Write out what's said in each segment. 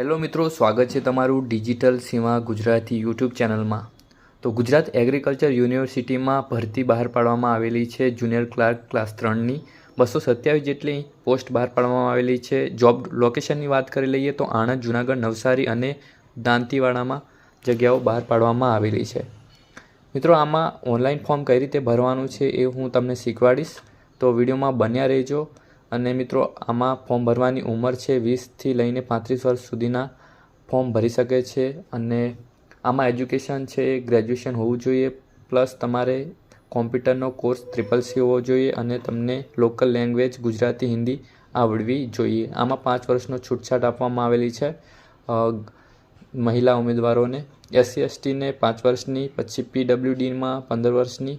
Hello મિત્રો, સ્વાગત છે તમારું ડિજિટલ સીમા ગુજરાતી યુટ્યુબ ચેનલમાં. તો ગુજરાત એગ્રીકલ્ચર યુનિવર્સિટીમાં ભરતી બહાર પાડવામાં આવેલી છે જુનિયર ક્લાર્ક ક્લાસ ત્રણની. બસો સત્યાવીસ જેટલી પોસ્ટ બહાર પાડવામાં આવેલી છે. જોબ લોકેશનની વાત કરી લઈએ તો આણંદ, જુનાગઢ, નવસારી અને દાંતીવાડામાં જગ્યાઓ બહાર પાડવામાં આવેલી છે. મિત્રો, આમાં ઓનલાઈન ફોર્મ કઈ રીતે ભરવાનું છે એ હું તમને શીખવાડીશ. તો વિડીયોમાં બન્યા રહેજો. અને મિત્રો, આમાં ફોર્મ ભરવાની ઉંમર છે વીસથી લઈને પાંત્રીસ વર્ષ સુધીના ફોર્મ ભરી શકે છે અને આમાં એજ્યુકેશન છે એ ગ્રેજ્યુએશન હોવું જોઈએ, પ્લસ તમારે કોમ્પ્યુટરનો કોર્સ ટ્રિપલ સી હોવો જોઈએ અને તમને લોકલ લેંગ્વેજ ગુજરાતી, હિન્દી આવડવી જોઈએ. આમાં પાંચ વર્ષનો છૂટછાટ આપવામાં આવેલી છે મહિલા ઉમેદવારોને. એસસી, એસટીને પાંચ વર્ષની, પછી પીડબ્લ્યુડીમાં પંદર વર્ષની,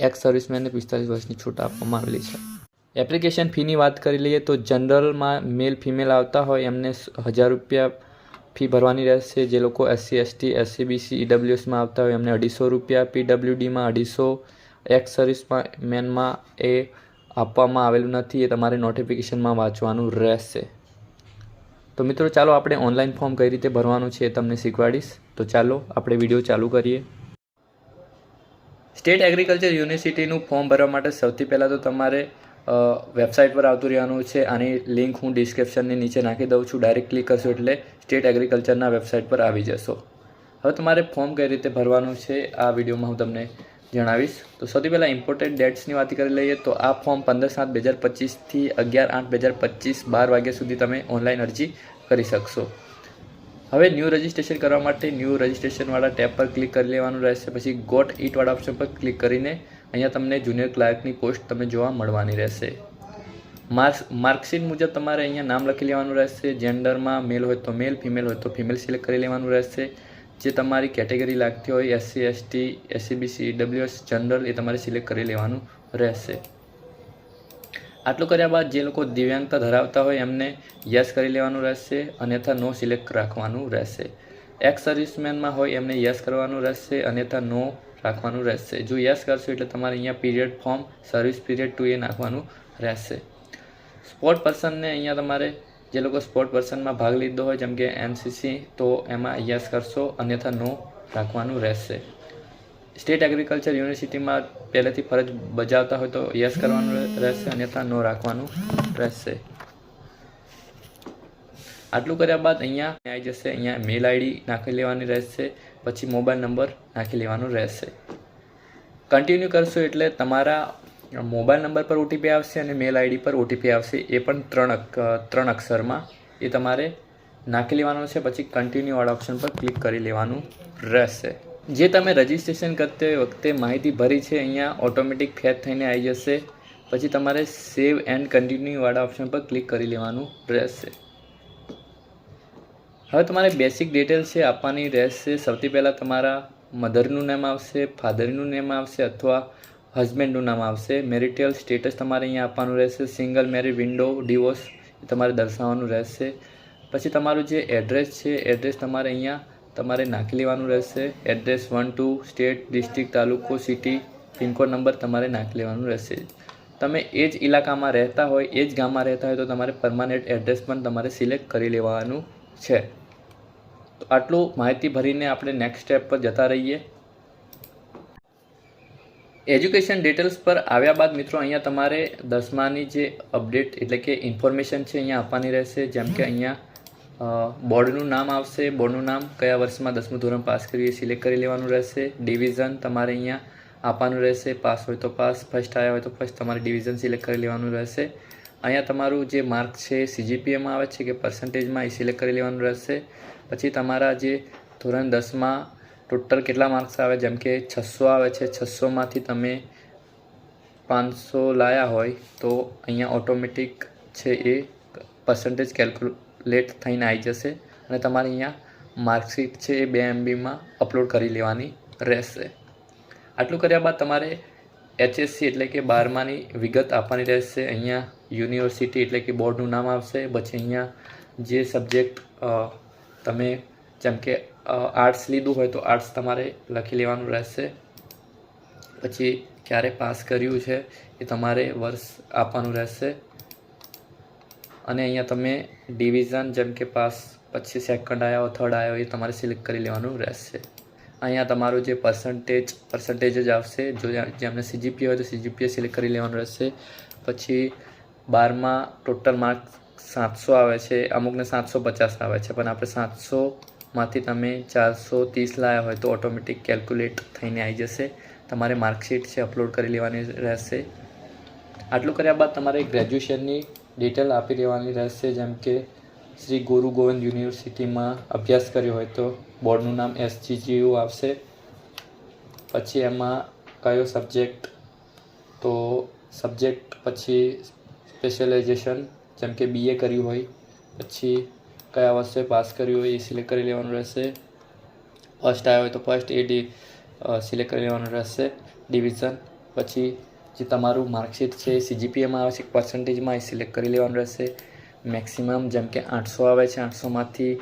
એક્સ સર્વિસમેનને પિસ્તાલીસ વર્ષની છૂટ આપવામાં આવેલી છે. એપ્લિકેશન ફીની વાત કરી લઈએ તો જનરલમાં મેલ ફિમેલ આવતા હોય, એમને હજાર રૂપિયા ફી ભરવાની રહેશે. જે લોકો એસસી, એસટી, એસસીબીસી, ઈડબ્લ્યુએસમાં આવતા હોય, એમને અઢીસો રૂપિયા, પીડબ્લ્યુડીમાં અઢીસો, એક્સ સર્વિસમાં, મેનમાં એ આપવામાં આવેલું નથી, એ તમારે નોટિફિકેશનમાં વાંચવાનું રહેશે. તો મિત્રો, ચાલો આપણે ઓનલાઈન ફોર્મ કઈ રીતે ભરવાનું છે એ તમને શીખવાડીશ. તો ચાલો, આપણે વીડિયો ચાલુ કરીએ. સ્ટેટ એગ્રીકલ્ચર યુનિવર્સિટીનું ફોર્મ ભરવા માટે સૌથી પહેલાં તો તમારે વેબસાઇટ પર આવતું રહેવાનું છે. આની લિંક હું ડિસ્ક્રિપ્શનની નીચે નાખી દઉં છું. ડાયરેક્ટ ક્લિક કરશો એટલે સ્ટેટ એગ્રીકલ્ચરના વેબસાઇટ પર આવી જશો. હવે તમારે ફોર્મ કઈ રીતે ભરવાનું છે આ વિડીયોમાં હું તમને જણાવીશ. તો સૌથી પહેલાં ઇમ્પોર્ટન્ટ ડેટ્સની વાત કરી લઈએ તો આ ફોર્મ પંદર સાત બે હજાર પચીસથી અગિયાર આઠ બે હજાર પચીસ બાર વાગ્યા સુધી તમે ઓનલાઈન અરજી કરી શકશો. હવે ન્યૂ રજિસ્ટ્રેશન કરવા માટે ન્યૂ રજિસ્ટ્રેશનવાળા ટેબ પર ક્લિક કરી લેવાનું રહેશે. પછી ગોટ ઇટવાળા ઓપ્શન પર ક્લિક કરીને અહીંયા તમને જુનિયર ક્લાર્કની પોસ્ટ તમે જોવા મળવાની રહેશે. માર્ક્સ માર્કશીટ મુજબ તમારે અહીંયા નામ લખી લેવાનું રહેશે. જેન્ડરમાં મેલ હોય તો મેલ ફિમેલ હોય તો ફિમેલ સિલેક્ટ કરી લેવાનું રહેશે. જે તમારી કેટેગરી લાગતી હોય SC ST SCBC EWS general એ તમારે સિલેક્ટ કરી લેવાનું રહેશે. આટલું કર્યા બાદ જે લોકો દિવ્યાંગતા ધરાવતા હોય એમને યસ કરી લેવાનું રહેશે. અન્યથા નો સિલેક્ટ રાખવાનું રહેશે. એક્સ સર્વિસમેનમાં હોય, એમને યસ કરવાનું રહેશે, અન્યથા નો રાખવાનું રહેશે. જો યસ કરશો એટલે તમારે અહીંયા period form service period to એ નાખવાનું રહેશે. સ્પોર્ટ પર્સનને અહીંયા તમારે જે લોકો સ્પોર્ટ પર્સનમાં ભાગ લીધો હોય, જેમ કે એનસીસી તો એમાં યસ કરશો, અન્યથા નો રાખવાનું રહેશે. સ્ટેટ એગ્રીકલ્ચર યુનિવર્સિટીમાં પહેલેથી ફરજ બજાવતા હોય તો યસ કરવાનું રહેશે, અન્યથા નો રાખવાનું રહેશે. આટલું કર્યા બાદ અહીંયા આવી જશે, અહીંયા મેલ આઈડી નાખી લેવાની રહેશે, પછી મોબાઈલ નંબર નાખી લેવાનો રહેશે. કન્ટિન્યુ કરશો એટલે તમારા મોબાઈલ નંબર પર ઓટીપી આવશે અને મેલ આઈડી પર ઓટીપી આવશે. એ પણ ત્રણ ત્રણ અક્ષરમાં એ તમારે નાખી લેવાનો છે, પછી કન્ટિન્યુ વાળા ઓપ્શન પર ક્લિક કરી લેવાનું રહેશે. જે તમે રજિસ્ટ્રેશન કરતી વખતે માહિતી ભરી છે, અહીંયા ઓટોમેટિક ફેચ થઈને આવી જશે. પછી તમારે સેવ એન્ડ કન્ટિન્યુવાળા ઓપ્શન પર ક્લિક કરી લેવાનું રહેશે. હવે તમારે બેસિક ડિટેલ્સ છે આપવાની રહેશે. સૌથી પહેલાં તમારા મધરનું નામ આવશે ફાધરનું નામ આવશે અથવા હસબન્ડનું નામ આવશે. મેરિટલ સ્ટેટસ તમારે અહીંયા આપવાનું રહેશે. સિંગલ મેરી વિન્ડો ડિવોર્સ તમારે દર્શાવવાનું રહેશે. પછી તમારું જે એડ્રેસ છે એડ્રેસ તમારે અહીંયા તમારે નાખી લેવાનું રહેશે. Address one two state district તાલુકો સિટી પિનકોડ નંબર તમારે નાખી લેવાનું રહેશે. તમે એ જ ઇલાકામાં રહેતા હોય, એ જ ગામમાં રહેતા હોય તો તમારે પરમાનન્ટ એડ્રેસ પણ તમારે સિલેક્ટ કરી લેવાનું છે. તો આટલું માહિતી ભરીને આપણે નેક્સ્ટ સ્ટેપ પર જતા રહીએ. એજ્યુકેશન ડિટેલ્સ પર આવ્યા બાદ મિત્રો અહીંયા તમારે દસમાની જે અપડેટ એટલે કે ઇન્ફોર્મેશન છે અહીંયા આપવાની રહેશે. જેમ કે અહીંયા બોર્ડનું નામ આવશે. બોર્ડનું નામ કયા વર્ષમાં દસમું ધોરણ પાસ કરીએ સિલેક્ટ કરી લેવાનું રહેશે. ડિવિઝન તમારે અહીંયા આપવાનું રહેશે. પાસ હોય તો પાસ ફર્સ્ટ આવ્યા હોય તો ફર્સ્ટ તમારે ડિવિઝન સિલેક્ટ કરી લેવાનું રહેશે. અહીંયા તમારું જે માર્ક છે સીજીપીએમાં આવે છે કે પર્સન્ટેજમાં એ સિલેક્ટ કરી લેવાનું રહેશે. પછી તમારા જે ધોરણ દસમાં ટોટલ કેટલા માર્ક્સ આવે, જેમ કે છસો આવે છે છસોમાંથી તમે પાંચસો લાયા હોય, તો અહીંયા ઓટોમેટિક છે એ પર્સન્ટેજ કેલ્ક્યુલેટ થઈને આવી જશે અને તમારે અહીંયા માર્કશીટ છે એ બે એમબીમાં અપલોડ કરી લેવાની રહેશે. આટલું કર્યા બાદ તમારે એચએસસી એટલે કે બારમાની વિગત આપવાની રહેશે. અહીંયા યુનિવર્સિટી એટલે કે બોર્ડનું નામ આવશે. પછી અહીંયા જે સબ્જેક્ટ તમે જેમ કે આર્ટ્સ લીધું હોય તો આર્ટ્સ તમારે લખી લેવાનું રહેશે. પછી ક્યારે પાસ કર્યું છે એ તમારે વર્ષ આપવાનું રહેશે. અને અહીંયા તમે ડિવિઝન જેમ કે પાસ, પછી સેકન્ડ આવ્યો, થર્ડ આવ્યો એ તમારે સિલેક્ટ કરી લેવાનું રહેશે. અહીંયા તમારું જે પર્સન્ટેજ પર્સન્ટેજ જ આવશે. જો જેમને સીજીપી હોય તો સીજીપીએ સિલેક્ટ કરી લેવાનું રહેશે. પછી બારમાં ટોટલ માર્ક સાતસો આવે છે. અમુકને સાતસો પચાસ આવે છે. પણ આપણે સાતસોમાંથી તમે ચારસો ત્રીસ લાવ્યા હોય તો ઓટોમેટિક કેલ્ક્યુલેટ થઈને આવી જશે. તમારે માર્કશીટ છે અપલોડ કરી લેવાની રહેશે. આટલું કર્યા બાદ તમારે ગ્રેજ્યુએશનની ડિટેલ આપી દેવાની રહેશે. જેમ કે શ્રી ગુરુ ગોવિંદ યુનિવર્સિટીમાં અભ્યાસ કર્યો હોય તો બોર્ડનું નામ એસજીજીયુ આવશે. પછી એમાં કયો સબ્જેક્ટ? તો સબ્જેક્ટ પછી સ્પેશિયલાઇઝેશન, જેમ કે બીએ કર્યું હોય, પછી કયા વર્ષે પાસ કર્યું હોય એ સિલેક્ટ કરી લેવાનું રહેશે. ફર્સ્ટ આવ્યો હોય તો ફર્સ્ટ એ ડી સિલેક્ટ કરી લેવાનું રહેશે. ડિવિઝન પછી જે તમારું માર્કશીટ છે સીજીપીએમાં આવે છે પર્સન્ટેજમાં એ સિલેક્ટ કરી લેવાનું રહેશે. મેક્સિમમ જેમ કે આઠસો આવે છે, આઠસોમાંથી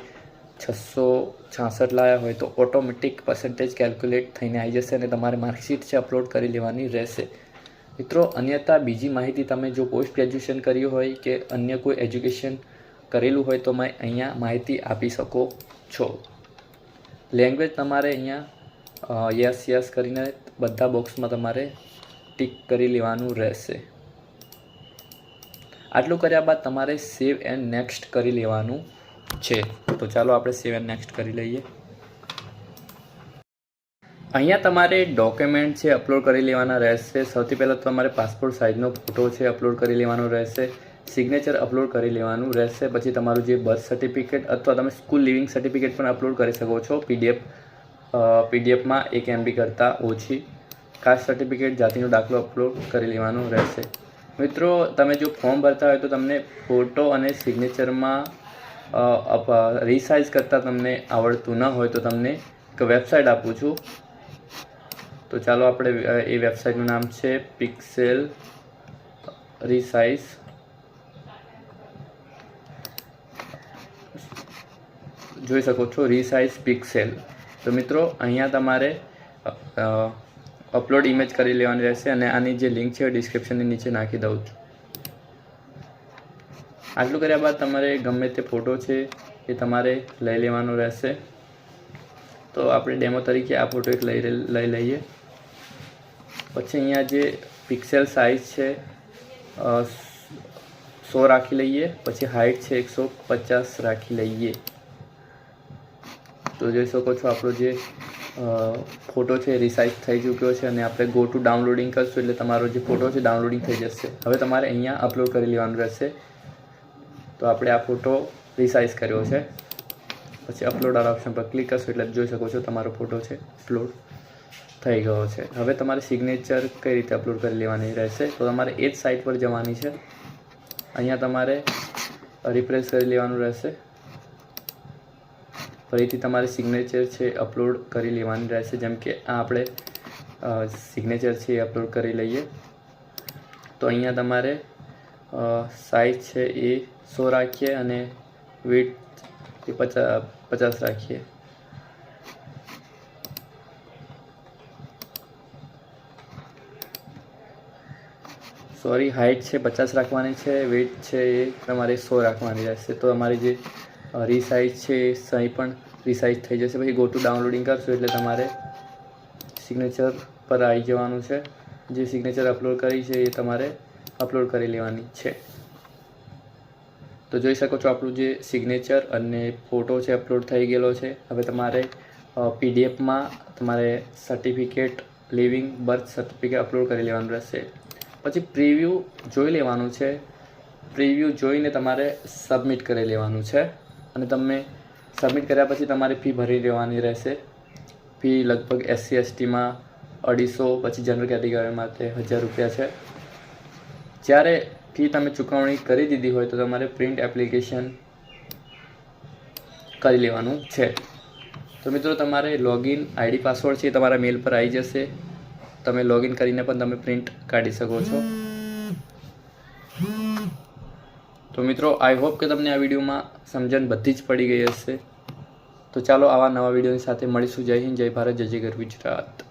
છસો છાસઠ લાવ્યા હોય તો ઓટોમેટિક પર્સન્ટેજ કેલ્ક્યુલેટ થઈને આવી જશે અને તમારે માર્કશીટ છે અપલોડ કરી લેવાની રહેશે. મિત્રો, અન્યથા બીજી માહિતી તમે જો પોસ્ટ ગ્રેજ્યુએશન કર્યું હોય કે અન્ય કોઈ એજ્યુકેશન કરેલું હોય તો મેં અહીંયા માહિતી આપી શકો છો. લેંગ્વેજ તમારે અહીંયા યસ યસ કરીને બધા બોક્સમાં તમારે ટીક કરી લેવાનું રહેશે. આટલું કર્યા બાદ તમારે સેવ એન્ડ નેક્સ્ટ કરી લેવાનું છે. તો ચાલો આપણે સેવ એન્ડ નેક્સ્ટ કરી લઈએ. અહીંયા તમારે ડોક્યુમેન્ટ છે અપલોડ કરી લેવાના રહેશે. સૌથી પહેલાં તમારે પાસપોર્ટ સાઇઝનો ફોટો છે અપલોડ કરી લેવાનો રહેશે. સિગ્નેચર અપલોડ કરી લેવાનું રહેશે. પછી તમારું જે બર્થ સર્ટિફિકેટ અથવા તમે સ્કૂલ લિવિંગ સર્ટિફિકેટ પણ અપલોડ કરી શકો છો. પીડીએફ પીડીએફમાં એક એમબી કરતાં ઓછી. કાસ્ટ સર્ટિફિકેટ જાતિનો દાખલો અપલોડ કરી લેવાનો રહેશે. મિત્રો, તમે જો ફોર્મ ભરતા હોય તો તમને ફોટો અને સિગ્નેચરમાં રિસાઇઝ કરતાં તમને આવડતું ન હોય તો તમને એક વેબસાઇટ આપું છું. તો ચાલો આપણે એ વેબસાઇટનું નામ છે પિક્સેલ રિસાઇઝ જોઈ શકો છો રિસાઇઝ પિક્સેલ તો મિત્રો, અહીંયા તમારે અપલોડ ઇમેજ કરી લેવાની રહેશે અને આની જે લિંક છે ડિસ્ક્રિપ્શનની નીચે નાખી દઉં છું. આટલું કર્યા બાદ તમારે ગમે તે ફોટો છે એ તમારે લઈ લેવાનો રહેશે. તો આપણે ડેમો તરીકે આ ફોટો એક લઈ લઈ લઈએ. પછી અહીંયા જે પિક્સેલ સાઇઝ છે સો રાખી લઈએ. પછી હાઇટ છે એકસો પચાસ રાખી લઈએ. તો જોઈ શકો છો આપણો જે ફોટો છે રિસાઇઝ થઈ ચૂક્યો છે અને આપણે ગો ટુ ડાઉનલોડિંગ કરશું એટલે તમારો જે ફોટો છે ડાઉનલોડિંગ થઈ જશે. હવે તમારે અહીંયા અપલોડ કરી લેવાનું રહેશે. તો આપણે આ ફોટો રિસાઇઝ કર્યો છે. પછી અપલોડ આર ઓપ્શન પર ક્લિક કરશો એટલે જોઈ શકો છો તમારો ફોટો છે અપલોડ થઈ ગયો છે. હવે તમારે સિગ્નેચર કઈ રીતે અપલોડ કરી લેવાની રહેશે? તો તમારે એ જ સાઇટ પર જવાની છે. અહીંયા તમારે રિપ્રેસ કરી લેવાનું રહેશે. ફરીથી તમારે સિગ્નેચર છે અપલોડ કરી લેવાની રહેશે. જેમ કે આ આપણે સિગ્નેચર છે એ અપલોડ કરી લઈએ. તો અહીંયા તમારે સાઇઝ છે એ સો રાખીએ અને વેટ એ પચાસ પચાસ રાખીએ. સોરી હાઇટ છે પચાસ રાખવાની છે વેટ છે એ તમારે સો રાખવાની રહેશે. તો અમારી જે રીસાઇઝ છે, સહી પણ રિસાઇઝ થઈ જશે. પછી ગો ટુ ડાઉનલોડિંગ કરશો એટલે તમારે સિગ્નેચર પર આવી જવાનું છે. જે સિગ્નેચર અપલોડ કરી છે એ તમારે અપલોડ કરી લેવાની છે. તો જોઈ શકો છો આપણું જે સિગ્નેચર અને ફોટો છે અપલોડ થઈ ગયેલો છે. હવે તમારે પીડીએફમાં તમારે certificate leaving birth certificate upload કરી લેવાનું રહેશે. પછી પ્રિવ્યૂ જોઈ લેવાનું છે. પ્રિવ્યૂ જોઈને તમારે સબમિટ કરી લેવાનું છે. અને તમે સબમિટ કર્યા પછી તમારે ફી ભરી લેવાની રહેશે. ફી લગભગ એસસી એસટીમાં અઢીસો, પછી જનરલ કેટેગરી માટે હજાર રૂપિયા છે. જ્યારે ફી તમે ચૂકવણી કરી દીધી હોય તો તમારે પ્રિન્ટ એપ્લિકેશન કરી લેવાનું છે. તો મિત્રો, તમારે લોગિન આઈડી પાસવર્ડ છે તમારા મેલ પર આવી જશે. તમે લોગિન કરીને પણ તમે પ્રિન્ટ કાઢી શકો છો. તો મિત્રો આઈ હોપ કે તમને આ વિડીયોમાં સમજણ બધી જ પડી ગઈ હશે. તો ચાલો આવા નવા વિડીયોની સાથે મળીશું. જય હિન્દ, જય ભારત, જય જય ગર ગુજરાત.